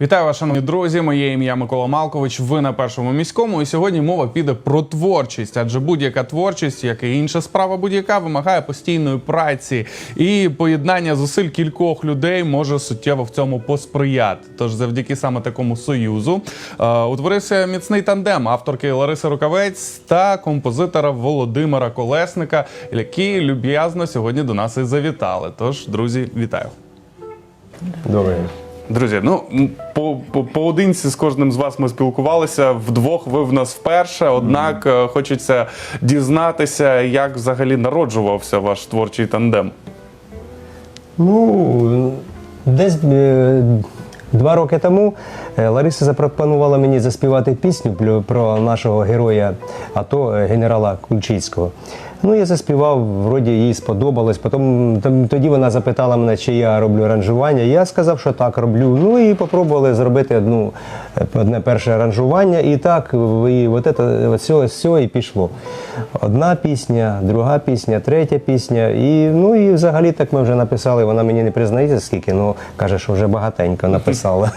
Вітаю вас, шановні друзі. Моє ім'я Микола Малкович. Ви на першому міському. І сьогодні мова піде про творчість, адже будь-яка творчість, як і інша справа, будь-яка вимагає постійної праці і поєднання зусиль кількох людей може суттєво в цьому посприяти. Тож, завдяки саме такому союзу е, утворився міцний тандем авторки Лариси Рукавець та композитора Володимира Колесника, які люб'язно сьогодні до нас і завітали. Тож, друзі, вітаю. Добре. Друзі, ну по, по поодинці з кожним з вас ми спілкувалися. Вдвох ви в нас вперше. Однак е, хочеться дізнатися, як взагалі народжувався ваш творчий тандем. Ну, десь е, два роки тому е, Лариса запропонувала мені заспівати пісню про нашого героя АТО генерала Кульчицького. Ну, я заспівав, вроді їй сподобалось. Потім там, тоді вона запитала мене, чи я роблю аранжування. Я сказав, що так роблю. Ну і попробували зробити одну, одне перше аранжування. І так, і от це, все, все і пішло. Одна пісня, друга пісня, третя пісня. І, ну, і взагалі так ми вже написали. Вона мені не признається скільки, ну каже, що вже багатенько написала.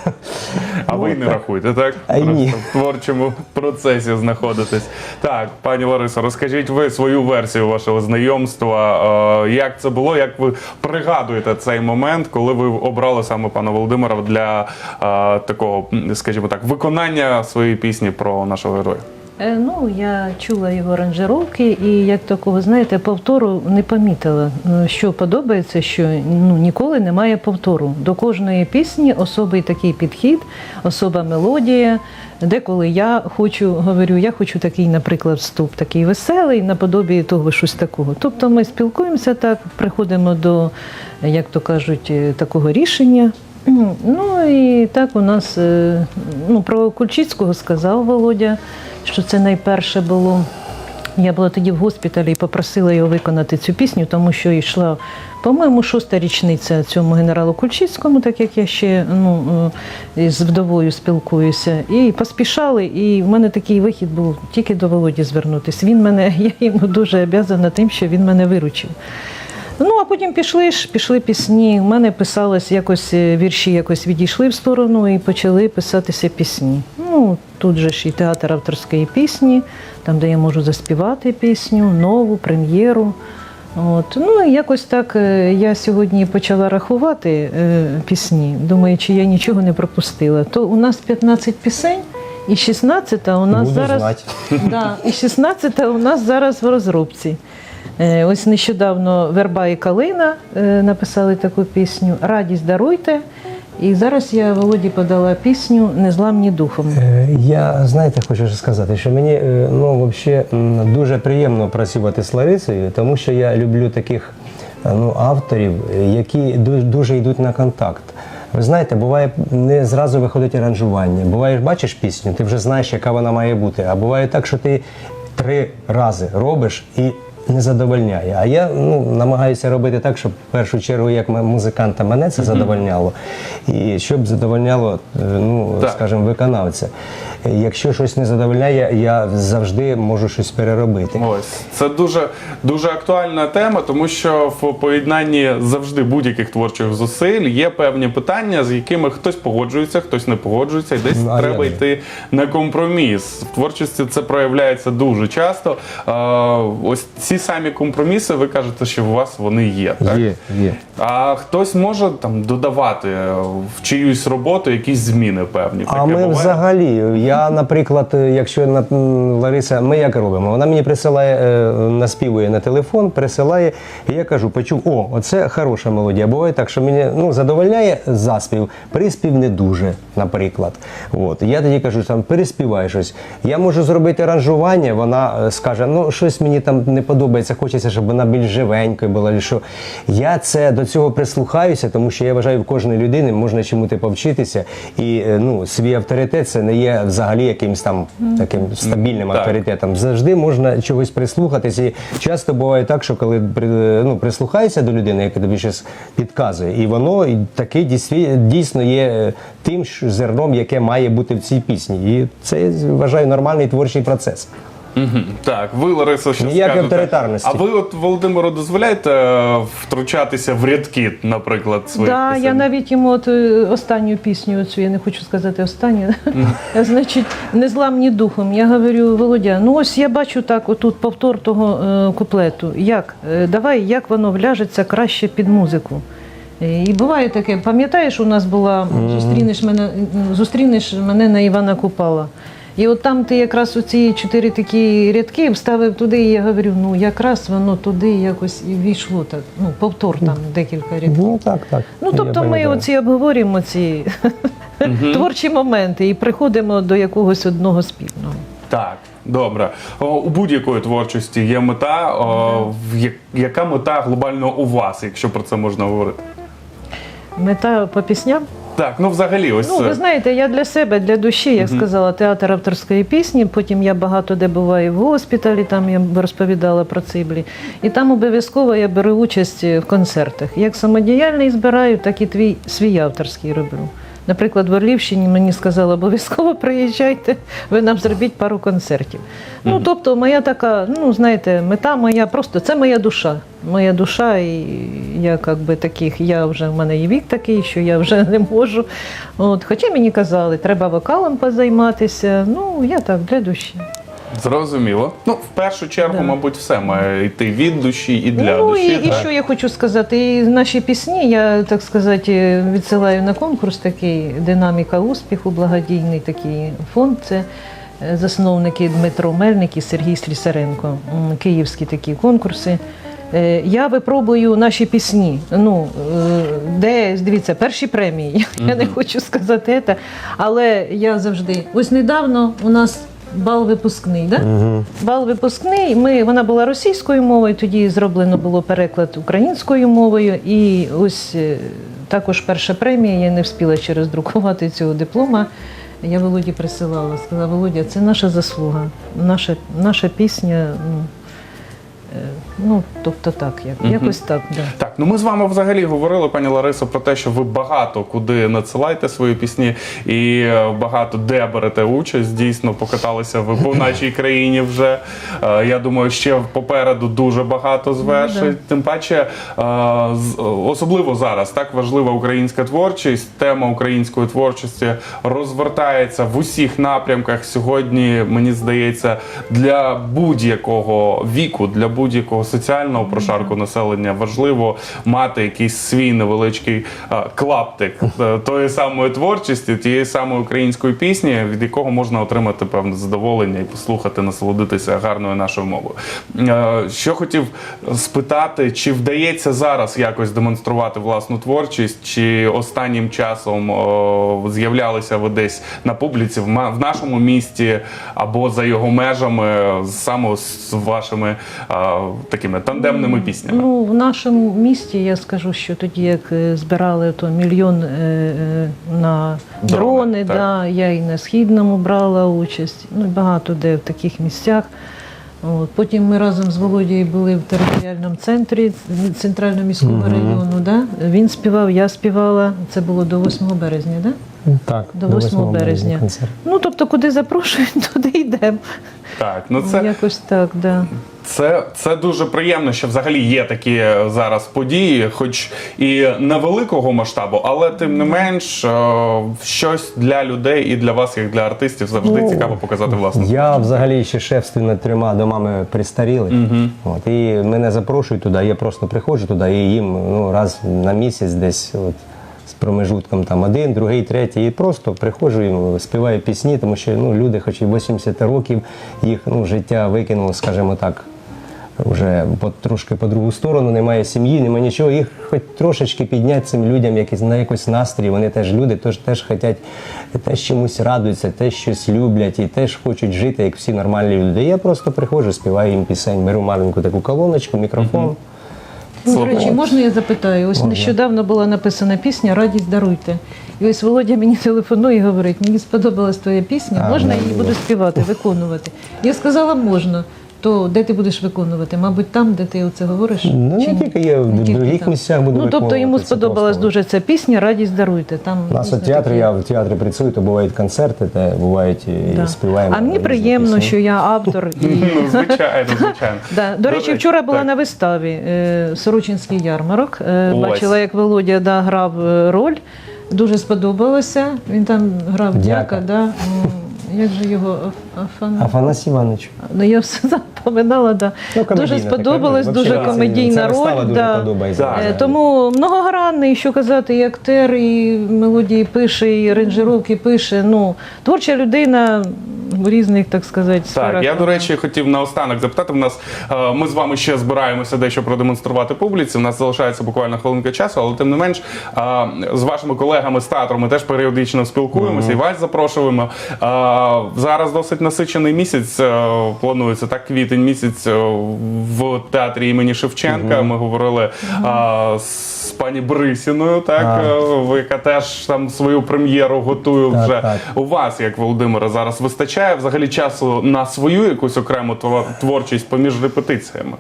А ви не рахуєте, так? Ні. В творчому процесі знаходитесь. Так, пані Ларисо, розкажіть ви свою версію вашого знайомства. Е, Як це було? Як ви пригадуєте цей момент, коли ви обрали саме пана Володимира для е, такого, скажімо так, виконання своєї пісні про нашого героя? Е, Ну, я чула його аранжировки, і як такого, знаєте, повтору не помітила. Ну, Що подобається, що ну, ніколи немає повтору. До кожної пісні особий такий підхід, особа мелодія. Деколи я хочу, говорю, я хочу такий, наприклад, вступ, такий веселий, наподобі того щось такого. Тобто ми спілкуємося так, приходимо до, як то кажуть, е, такого рішення. Ну і так у нас е, ну, про Кульчицького сказав Володя, що це найперше було. Я була тоді в госпіталі і попросила його виконати цю пісню, тому що йшла, по-моєму, шоста річниця цьому генералу Кульчицькому, так як я ще ну, е, з вдовою спілкуюся. І поспішали, і в мене такий вихід був тільки до Володі звернутися. Він мене, я йому дуже обязана тим, що він мене виручив. Ну, а потім пішли ж, пішли пісні. У мене писалось якось е, вірші якось відійшли в сторону і почали писатися пісні. Ну, тут же ж і театр авторської пісні, там, де я можу заспівати пісню, нову, прем'єру. От. Ну, і якось так е, я сьогодні почала рахувати е, пісні, думаю, чи я нічого не пропустила. То у нас 15 пісень, і 16 у нас Буду зараз. знати. Да, і 16 у нас зараз в розробці. Е, Ось нещодавно Верба і Калина е, написали таку пісню Радість даруйте. І зараз я Володі подала пісню Незламні духом. Е, Я знаєте, хочу сказати, що мені ну, м, дуже приємно працювати з Ларисою, тому що я люблю таких ну, авторів, які дуже йдуть на контакт. Ви знаєте, буває не зразу виходить аранжування. Буває, бачиш пісню, ти вже знаєш, яка вона має бути. А буває так, що ти три рази робиш і не задовольняє. А я ну, намагаюся робити так, щоб в першу чергу, як музиканта, мене це задовольняло, і щоб задовольняло, е, ну, Так. скажімо, виконавця. Якщо щось не задовольняє, я завжди можу щось переробити. Ось це дуже дуже актуальна тема, тому що в поєднанні завжди будь-яких творчих зусиль є певні питання, з якими хтось погоджується, хтось не погоджується, і десь Ну, а треба йти на компроміс. В творчості це проявляється дуже часто. Ось ці самі компроміси, ви кажете, що у вас вони є. Так? Є, є. А хтось може там додавати е, в чиюсь роботу якісь зміни певні. А ми буває? взагалі, я, наприклад, е, якщо на Лариса, ми як робимо? Вона мені присилає, е, наспівує на телефон, присилає, і я кажу, почув, о, оце хороша мелодія. Буває так, що мені ну, задовольняє заспів, приспів не дуже, наприклад. От. Я тоді кажу, там переспівай щось. Я можу зробити аранжування, вона скаже, ну щось мені там не подобається, хочеться, щоб вона більш живенькою була. Що. Я це до цього прислухаюся, тому що я вважаю, в кожної людини можна чому-то повчитися. І е, ну, свій авторитет це не є взагалі якимось там таким стабільним Так. авторитетом. Завжди можна чогось прислухатися. І часто буває так, що коли ну, прислухаєшся до людини, яка тобі щось підказує, і воно і таки дійсно є е, тим зерном, яке має бути в цій пісні. І це вважаю нормальний творчий процес. Мгм. Так, ви, Лариса, що Ніякої скажете? авторитарності. А ви от Володимиру дозволяєте е, втручатися в рядки, наприклад, своїх Да, пісень? я навіть йому от е, останню пісню, оцю, я не хочу сказати останню, значить, незламні духом. Я говорю, Володя, ну ось я бачу так, отут повтор того е, куплету. Як? Е, давай, як воно вляжеться краще під музику. Е, І буває таке, пам'ятаєш, у нас була зустрінеш мене, зустрінеш мене на Івана Купала. І от там ти якраз оці чотири такі рядки вставив туди, і я говорю, ну якраз воно туди якось і війшло так. Ну, повтор там декілька рядків. Ну так, так. Ну, Я тобто ми пам'ятаю. оці обговорюємо ці творчі моменти і приходимо до якогось одного спільного. Так, добре. О, у будь-якої творчості є мета. О, в я- яка мета глобально у вас, якщо про це можна говорити? Мета по пісням. Так, ну взагалі, ось Ну, ви знаєте, я для себе, для душі, як сказала, театр авторської пісні. Потім я багато де буваю в госпіталі, там я розповідала про циблі. І там обов'язково я беру участь в концертах. Як самодіяльний збираю, так і твій свій авторський роблю. Наприклад, в Орлівщині мені сказали, обов'язково приїжджайте, ви нам зробіть пару концертів. Ну, тобто, моя така, ну знаєте, мета моя просто це моя душа. Моя душа, і я як би таких, я вже в мене і вік такий, що я вже не можу. От, хоча мені казали, треба вокалом позайматися. Ну, я так для душі. Зрозуміло. Ну, в першу чергу, Да. мабуть, все має йти від душі і для ну душі. і, і так? що я хочу сказати, і наші пісні я так сказати відсилаю на конкурс такий Динаміка успіху, благодійний такий фонд. Це е, засновники Дмитро Мельник і Сергій Слісаренко. М, Київські такі конкурси. Е, Я випробую наші пісні. Ну, е, де, дивіться, перші премії. Я не хочу сказати це, але я завжди. Ось недавно у нас бал випускний, да? Бал випускний. Ми, вона була російською мовою, тоді зроблено було переклад українською мовою. І ось е, також перша премія, я не встигла ще роздрукувати цього диплома. Я Володі присилала, сказала, Володя, це наша заслуга, наша, наша пісня. Ну, е, ну тобто так, як, якось так. Да. Так, ну ми з вами взагалі говорили, пані Ларисо, про те, що ви багато куди надсилаєте свої пісні і е, багато де берете участь. Дійсно, покаталися ви по нашій країні вже. Е, Я думаю, ще попереду дуже багато звершень. Ну, Тим паче, е, з- особливо зараз так важлива українська творчість. Тема української творчості розвертається в усіх напрямках. Сьогодні мені здається, для будь-якого віку, для будь-якого соціального прошарку населення важливо мати якийсь свій невеличкий клаптик е, тої самої творчості, тієї самої української пісні, від якого можна отримати певне задоволення і послухати, насолодитися гарною нашою мовою. Е, Що хотів спитати, чи вдається зараз якось демонструвати власну творчість, чи останнім часом з'являлися ви десь на публіці в нашому місті або за його межами, саме з вашими е, такими тандемними піснями? Ну, в нашому місті я скажу, що тоді, як е, збирали то мільйон е, е, на Дрони, дрони, да, я і на східному брала участь. Ну, багато де в таких місцях. От. Потім ми разом з Володією були в територіальному центрі центрального міського району. Да? Він співав, я співала. Це було до 8 березня, да? Так, До 8 березня. концерт. Ну, тобто, куди запрошують, туди йдемо. Так, ну це Якось так, да. Це, це дуже приємно, що взагалі є такі е, зараз події, хоч і невеликого масштабу, але тим не менш е, щось для людей і для вас, як для артистів, завжди Ну, цікаво показати власне. Я взагалі ще шефствую над трьома домами пристарілих. От, і мене запрошують туди, я просто приходжу туди і їм ну, раз на місяць десь от, з промежутком там один, другий, третій. І просто приходжу і співаю пісні, тому що ну, люди, хоч і 80 років, їх ну, життя викинуло, скажімо так. Вже по, трошки по другу сторону, немає сім'ї, немає нічого. Їх хоч трошечки підняти цим людям якийсь, на якийсь настрій. Вони теж люди, теж, теж хочуть, теж чомусь радуються, теж щось люблять і теж хочуть жити, як всі нормальні люди. Я просто приходжу, співаю їм пісень, беру маленьку таку колоночку, мікрофон. Ну, до речі, можна я запитаю? Ось нещодавно була написана пісня Радість даруйте. І ось Володя мені телефонує і говорить, мені сподобалась твоя пісня, можна я її буду співати, виконувати. Я сказала, можна. То де ти будеш виконувати? Мабуть, там, де ти оце говориш? Ну, Чи не тільки я в других місцях буду Ну, тобто йому сподобалась дуже ця пісня Радість даруйте. Там У нас от театрі, такі- я в театрі працюю, то бувають концерти, та бувають і співаємо. А мені приємно, пісні. що я автор. І... Ну, звичайно, звичайно. Да. До речі, вчора була так. на виставі е, Сорочинський ярмарок. Е, Ось. Бачила, як Володя да, грав е, роль. Дуже сподобалося. Він там грав Дяка. дяка. Да. Як же його Афана? Афан... Афанасій Іванович. Ну, я все запам'ятала, да. Ну, комедійна дуже така сподобалась, дуже комедійна ця вистава роль. дуже да. подобається. Так. Е. Тому многогранний, що казати, і актер, і мелодії пише, і аранжировки пише. Ну, творча людина в різних, так сказати, сферах. Так, я до речі хотів наостанок запитати. В нас е, ми з вами ще збираємося дещо продемонструвати публіці. У нас залишається буквально хвилинка часу, але тим не менш е, з вашими колегами з театру ми теж періодично спілкуємося і вас запрошуємо. Е, Зараз досить насичений місяць. е, Планується так, квітень місяць в театрі імені Шевченка. Ми говорили е, з пані Брисіною, так А. е, яка теж там свою прем'єру готує Так, вже. так. У вас, як Володимира, зараз вистачає взагалі часу на свою якусь окрему творчість поміж репетиціями?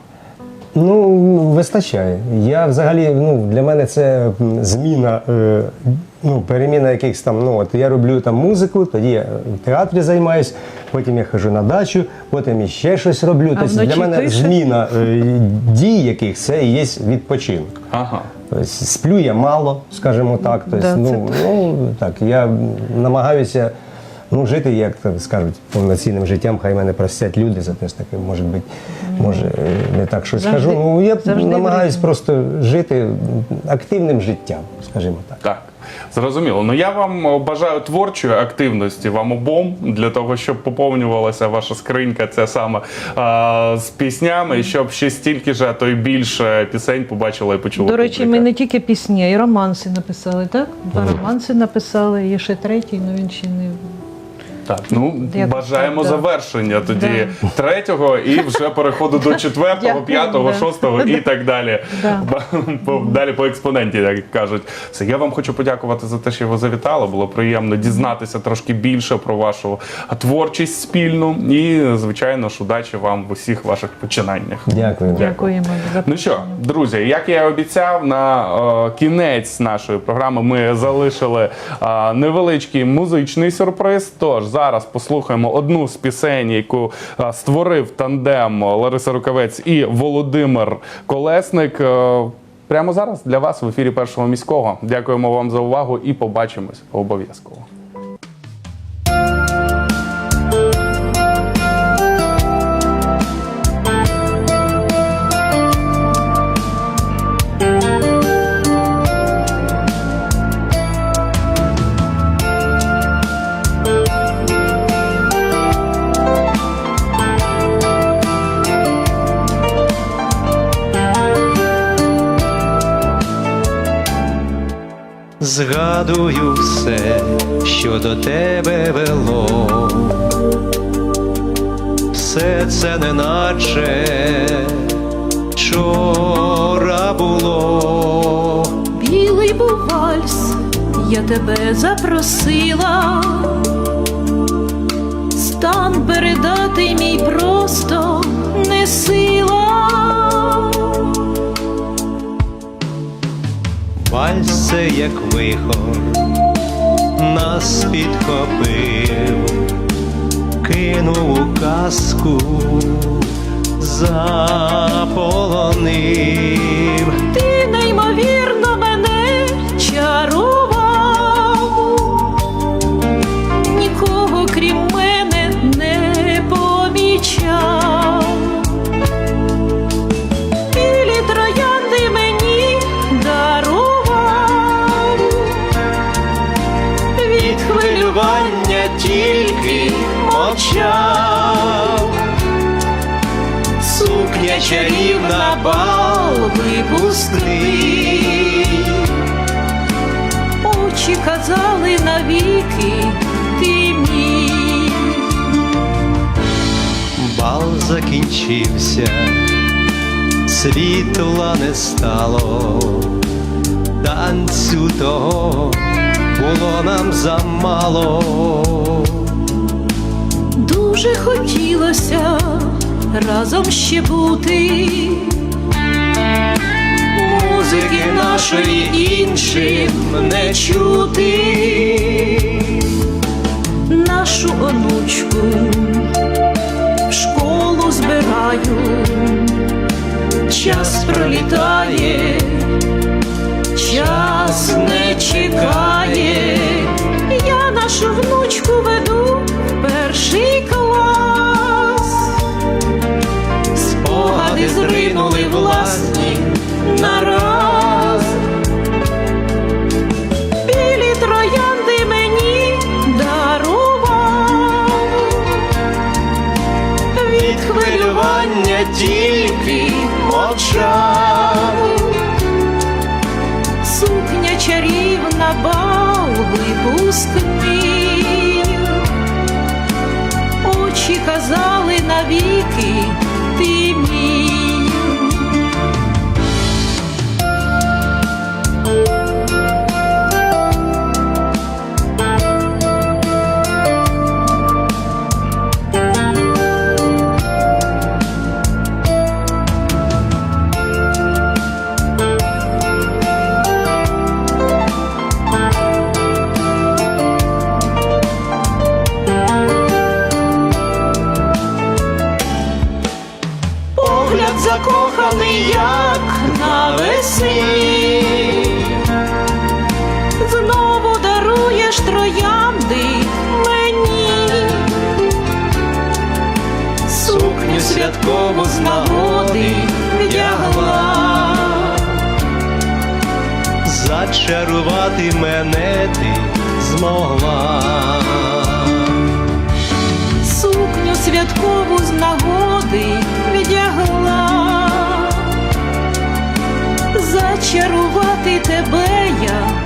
Ну, вистачає. Я взагалі, ну, для мене це зміна, е, ну, переміна якихось там, ну, от я роблю там музику, тоді я в театрі займаюсь, потім я хожу на дачу, потім я ще щось роблю. А Тобто для мене пише? зміна е, дій яких це і є відпочинок. Ага. Тобто сплю я мало, скажімо так. Тобто, Да, це ну, ну, так, я намагаюся ну, жити, як так скажуть, повноцінним життям. Хай мене простять люди за те, що таке, може бути, може, е, не так щось Завжди- скажу. Ну, я завжди намагаюсь просто жити активним життям, скажімо так. Так. Зрозуміло. Ну я вам е, бажаю творчої активності вам обом для того, щоб поповнювалася ваша скринька, це саме е, з піснями, і щоб ще стільки ж, а то й більше пісень побачила і почула. До речі, публіка. ми не тільки пісні, а й романси написали, так? Два романси написали, є ще третій, але він ще не. Так, ну Якось бажаємо так, да. завершення тоді третього і вже переходу до четвертого, Дякую, п'ятого, да. шостого і так далі. Да. По- Далі по експоненті, як кажуть. Все, я вам хочу подякувати за те, що ви завітали. Було приємно дізнатися трошки більше про вашу творчість спільну. І, звичайно ж, удачі вам в усіх ваших починаннях. Дякую. Дякуємо за Ну що, друзі, як я і обіцяв, на е, кінець нашої програми ми залишили е, невеличкий музичний сюрприз. Тож зараз послухаємо одну з пісень, яку е, створив тандем Лариса Рукавець і Володимир Колесник. Е, Прямо зараз для вас в ефірі першого міського. Дякуємо вам за увагу і побачимось обов'язково. Згадую все, що до тебе вело, все це неначе вчора було. Білий був вальс, я тебе запросила, стан це як вихор нас підхопив, кинув у казку, заполонив. Випусти. Очі казали навіки, ти мій. Бал закінчився, світла не стало, танцю того було нам замало. Дуже хотілося разом ще бути. Музики нашої іншим не чути. Нашу онучку в школу збираю, час пролітає, мовчав. Сукня чарівна бал випускний. Очі казали навіки Святкову з нагоди вдягла. Зачарувати мене ти змогла. Сукню святкову з нагоди вдягла. Зачарувати тебе я